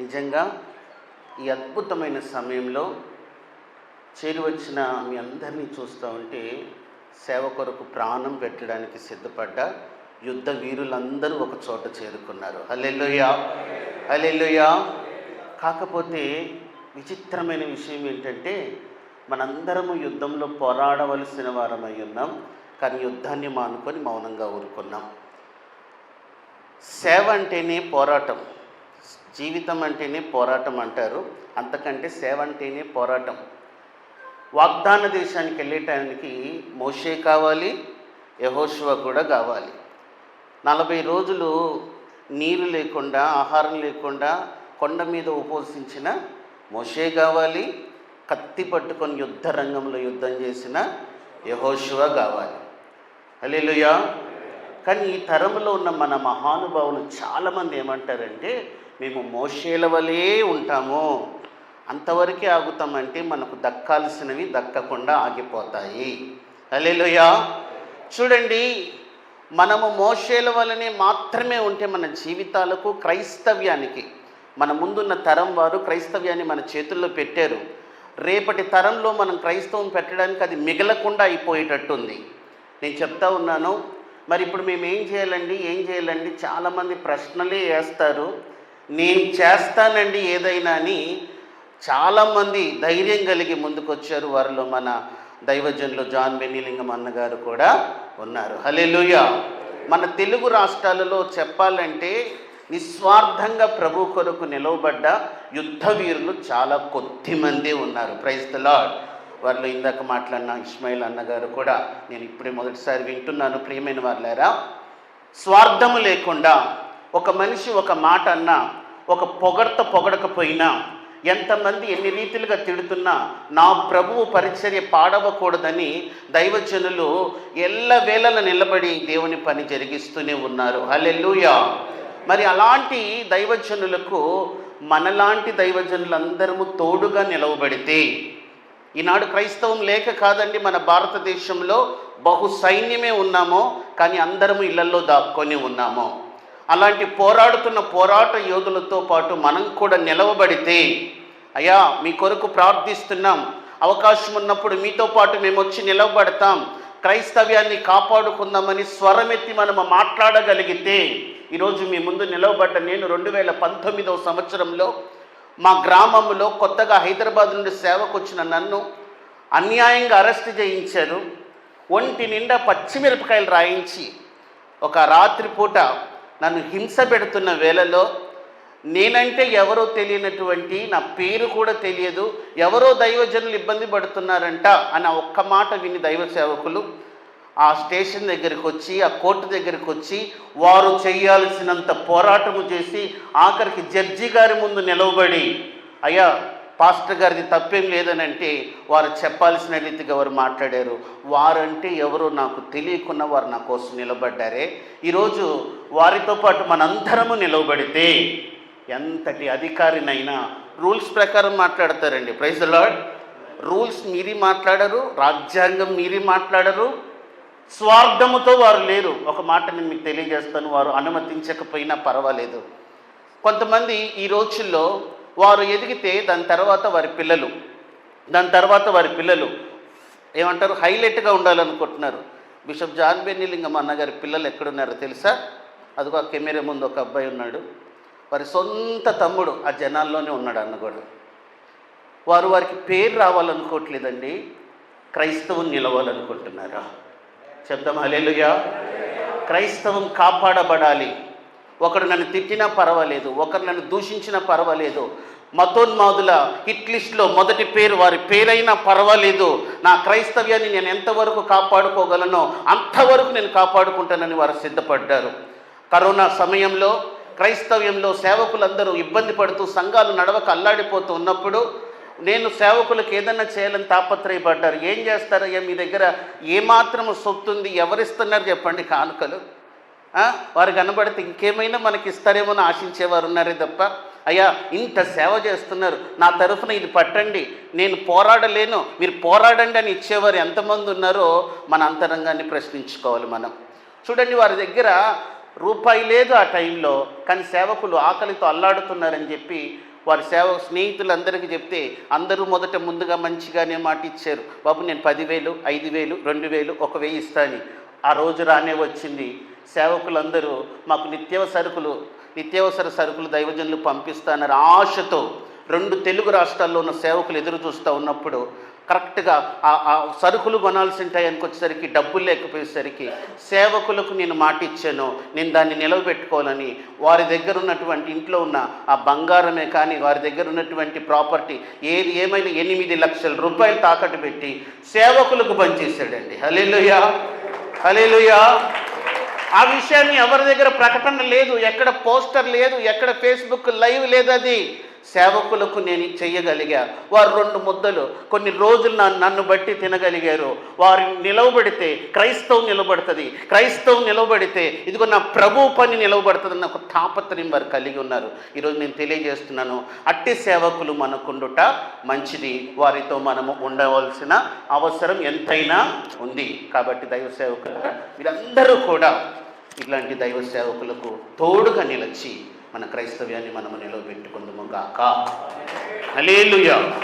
నిజంగా ఈ అద్భుతమైన సమయంలో చేరువచ్చిన మీ అందరినీ చూస్తూ ఉంటే సేవ కొరకు ప్రాణం పెట్టడానికి సిద్ధపడ్డ యుద్ధ వీరులందరూ ఒక చోట చేరుకున్నారు. అల్లెల్లుయా అల్లెల్లుయా కాకపోతే విచిత్రమైన విషయం ఏంటంటే మనందరము యుద్ధంలో పోరాడవలసిన వారమై ఉన్నాం. కానీ యుద్ధాన్ని మానుకొని మౌనంగా ఊరుకున్నాం. సేవ అంటేనే పోరాటం. జీవితం అంటేనే పోరాటం అంటారు. అంతకంటే సేవ అంటేనే పోరాటం. వాగ్దాన దేశానికి వెళ్ళటానికి మోషే కావాలి యహోశివ కూడా కావాలి. నలభై రోజులు నీరు లేకుండా ఆహారం లేకుండా కొండ మీద ఉపవసించిన మోషే కావాలి కత్తి పట్టుకొని యుద్ధ రంగంలో యుద్ధం చేసిన యహోశివ కావాలి. అలీలుయా కానీ ఈ తరంలో ఉన్న మన మహానుభావులు చాలామంది ఏమంటారంటే మేము మోషేల వలే ఉంటాము. అంతవరకే ఆగుతామంటే మనకు దక్కాల్సినవి దక్కకుండా ఆగిపోతాయి. అలేలుయా చూడండి మనము మోషేల వలనే మాత్రమే ఉంటే మన జీవితాలకు క్రైస్తవ్యానికి మన ముందున్న తరం వారు క్రైస్తవ్యాన్ని మన చేతుల్లో పెట్టారు. రేపటి తరంలో మనం క్రైస్తవం పెట్టడానికి అది మిగలకుండా అయిపోయేటట్టుంది. నేను చెప్తా ఉన్నాను మరి ఇప్పుడు మేము ఏం చేయాలండి ఏం చేయాలండి? చాలామంది ప్రశ్నలే వేస్తారు. నేను చేస్తానండి ఏదైనా అని చాలామంది ధైర్యం కలిగి ముందుకొచ్చారు. వారిలో మన దైవజనులు జాన్ బెన్నిలింగం అన్నగారు కూడా ఉన్నారు. హలెలుయ మన తెలుగు రాష్ట్రాలలో చెప్పాలంటే నిస్వార్థంగా ప్రభు కొరకు నిలవబడ్డ యుద్ధ వీరులు చాలా కొద్ది మంది ఉన్నారు. ప్రైజ్ ద లాడ్ వారిలో ఇందాక మాట్లాడిన ఇస్మాయిల్ అన్నగారు కూడా నేను ఇప్పుడే మొదటిసారి వింటున్నాను. ప్రియమైన వాళ్ళారా స్వార్థము లేకుండా ఒక మనిషి ఒక మాట అన్నా ఒక పొగడ్త పొగడకపోయినా ఎంతమంది ఎన్ని రీతిలుగా తిడుతున్నా నా ప్రభువు పరిచర్య పాడవకూడదని దైవజనులు ఎల్లవేళల నిలబడి దేవుని పని జరిగిస్తూనే ఉన్నారు. హలెల్లుయా. మరి అలాంటి దైవజనులకు మనలాంటి దైవజనులందరము తోడుగా నిలవబడితే ఈనాడు క్రైస్తవం లేక కాదండి మన భారతదేశంలో బహు సైన్యమే ఉన్నామో కానీ అందరము ఇళ్ళలో దాక్కొని ఉన్నాము. అలాంటి పోరాడుతున్న పోరాట యోధులతో పాటు మనం కూడా నిలవబడితే అయ్యా మీ కొరకు ప్రార్థిస్తున్నాం. అవకాశం ఉన్నప్పుడు మీతో పాటు మేము వచ్చి నిలవబడతాం. క్రైస్తవ్యాన్ని కాపాడుకుందామని స్వరమెత్తి మనం మాట్లాడగలిగితే ఈరోజు మీ ముందు నిలవబడ్డ నేను రెండు వేల పంతొమ్మిదవ సంవత్సరంలో మా గ్రామంలో కొత్తగా హైదరాబాద్ నుండి సేవకు వచ్చిన నన్ను అన్యాయంగా అరెస్ట్ చేయించారు. ఒంటి నిండా పచ్చిమిరపకాయలు రాయించి ఒక రాత్రిపూట నన్ను హింస పెడుతున్న వేళలో నేనంటే ఎవరో తెలియనటువంటి నా పేరు కూడా తెలియదు ఎవరో దైవజనులు ఇబ్బంది పడుతున్నారంట అని ఒక్క మాట విని దైవ సేవకులు ఆ స్టేషన్ దగ్గరికి వచ్చి ఆ కోర్టు దగ్గరికి వచ్చి వారు చేయాల్సినంత పోరాటము చేసి ఆఖరికి జడ్జి గారి ముందు నిలవబడి అయ్యా పాస్టర్ గారిది తప్పేం లేదని అంటే వారు చెప్పాల్సిన రీతిగా వారు మాట్లాడారు? వారంటే ఎవరో నాకు తెలియకుండా వారు నా కోసం నిలబడ్డారే. ఈరోజు వారితో పాటు మనందరము నిలవబడితే ఎంతటి అధికారినైనా రూల్స్ ప్రకారం మాట్లాడతారండి. Praise lord. రూల్స్ మీరి మాట్లాడరు రాజ్యాంగం మీరి మాట్లాడరు స్వార్థముతో వారు లేరు. ఒక మాట నేను మీకు తెలియజేస్తాను వారు అనుమతించకపోయినా పర్వాలేదు. కొంతమంది ఈ రోజుల్లో వారు ఎదిగితే దాని తర్వాత వారి పిల్లలు దాని తర్వాత వారి పిల్లలు ఏమంటారు హైలైట్గా ఉండాలనుకుంటున్నారు. బిషప్ జాన్ బెన్నిలింగం అన్నగారి పిల్లలు ఎక్కడున్నారో తెలుసా? అదిగో ఆ కెమెరా ముందు ఒక అబ్బాయి ఉన్నాడు. వారి సొంత తమ్ముడు ఆ జనాల్లోనే ఉన్నాడు అన్న కూడా. వారు వారికి పేరు రావాలనుకోవట్లేదండి. క్రైస్తవం నిలవాలనుకుంటున్నారా? చెప్దాం లేలుగా క్రైస్తవం కాపాడబడాలి. ఒకడు నన్ను తిట్టినా పర్వాలేదు ఒకరు నన్ను దూషించినా పర్వాలేదు మతోన్మాదుల హిట్ లిస్ట్లో మొదటి పేరు వారి పేరైనా పర్వాలేదు. నా క్రైస్తవ్యాన్ని నేను ఎంతవరకు కాపాడుకోగలనో అంతవరకు నేను కాపాడుకుంటానని వారు సిద్ధపడ్డారు. కరోనా సమయంలో క్రైస్తవ్యంలో సేవకులందరూ ఇబ్బంది పడుతూ సంఘాలు నడవక అల్లాడిపోతూ ఉన్నప్పుడు నేను సేవకులకు ఏదన్నా చేయాలని తాపత్రయపడ్డారు. ఏం చేస్తారయ్యా మీ దగ్గర ఏమాత్రం సొత్తుంది? ఎవరిస్తున్నారు చెప్పండి కానుకలు. వారు కనబడితే ఇంకేమైనా మనకి ఇస్తారేమో అని ఆశించేవారు ఉన్నారే తప్ప అయ్యా ఇంత సేవ చేస్తున్నారు. నా తరఫున ఇది పట్టండి. నేను పోరాడలేను. మీరు పోరాడండి అని ఇచ్చేవారు ఎంతమంది ఉన్నారో మన అంతరంగాన్ని ప్రశ్నించుకోవాలి మనం. చూడండి వారి దగ్గర రూపాయి లేదు ఆ టైంలో కానీ సేవకులు ఆకలితో అల్లాడుతున్నారని చెప్పి వారి సేవ స్నేహితులందరికీ చెప్తే అందరూ మొదట ముందుగా మంచిగానే మాట ఇచ్చారు. బాబు నేను పదివేలు ఐదు వేలు రెండు వేలు ఒక వెయ్యి ఇస్తాను ఆ రోజు రానే వచ్చింది. సేవకులందరూ మాకు నిత్యావసర నిత్యావసర సరుకులు దైవజనులు పంపిస్తానని ఆశతో రెండు తెలుగు రాష్ట్రాల్లో ఉన్న సేవకులు ఎదురు చూస్తూ ఉన్నప్పుడు కరెక్ట్గా ఆ సరుకులు కొనాల్సిన టైంకి వచ్చేసరికి డబ్బులు లేకపోయేసరికి సేవకులకు నేను మాట ఇచ్చాను నేను దాన్ని నిలవబెట్టుకోవాలని. వారి దగ్గర ఉన్నటువంటి ఇంట్లో ఉన్న ఆ బంగారమే కానీ వారి దగ్గర ఉన్నటువంటి ప్రాపర్టీ ఏది ఏమైనా ఎనిమిది లక్షల రూపాయలు తాకట్టు పెట్టి సేవకులకు పనిచేశాడండి. హలేలుయా హలేలుయా ఆ విషయాన్ని ఎవరి దగ్గర ప్రకటన లేదు ఎక్కడ పోస్టర్ లేదు ఎక్కడ ఫేస్బుక్ లైవ్ లేదు అది సేవకులకు నేను చేయగలిగా వారు రెండు ముద్దలు కొన్ని రోజులు నన్ను నన్ను బట్టి తినగలిగారు. వారు నిలవబడితే క్రైస్తవం నిలబడుతుంది. క్రైస్తవం నిలవబడితే ఇదిగో నా ప్రభు పని నిలవబడుతుందని ఒక తాపత్రయం వారు కలిగి ఉన్నారు. ఈరోజు నేను తెలియజేస్తున్నాను అట్టి సేవకులు మనకుండుట మంచిది. వారితో మనము ఉండవలసిన అవసరం ఎంతైనా ఉంది. కాబట్టి దైవ సేవకులు వీరందరూ కూడా ఇలాంటి దైవ సేవకులకు తోడుగా నిలిచి మన క్రైస్తవ్యాన్ని మనము నిలవబెట్టుకుందుము గాక. హల్లెలూయా.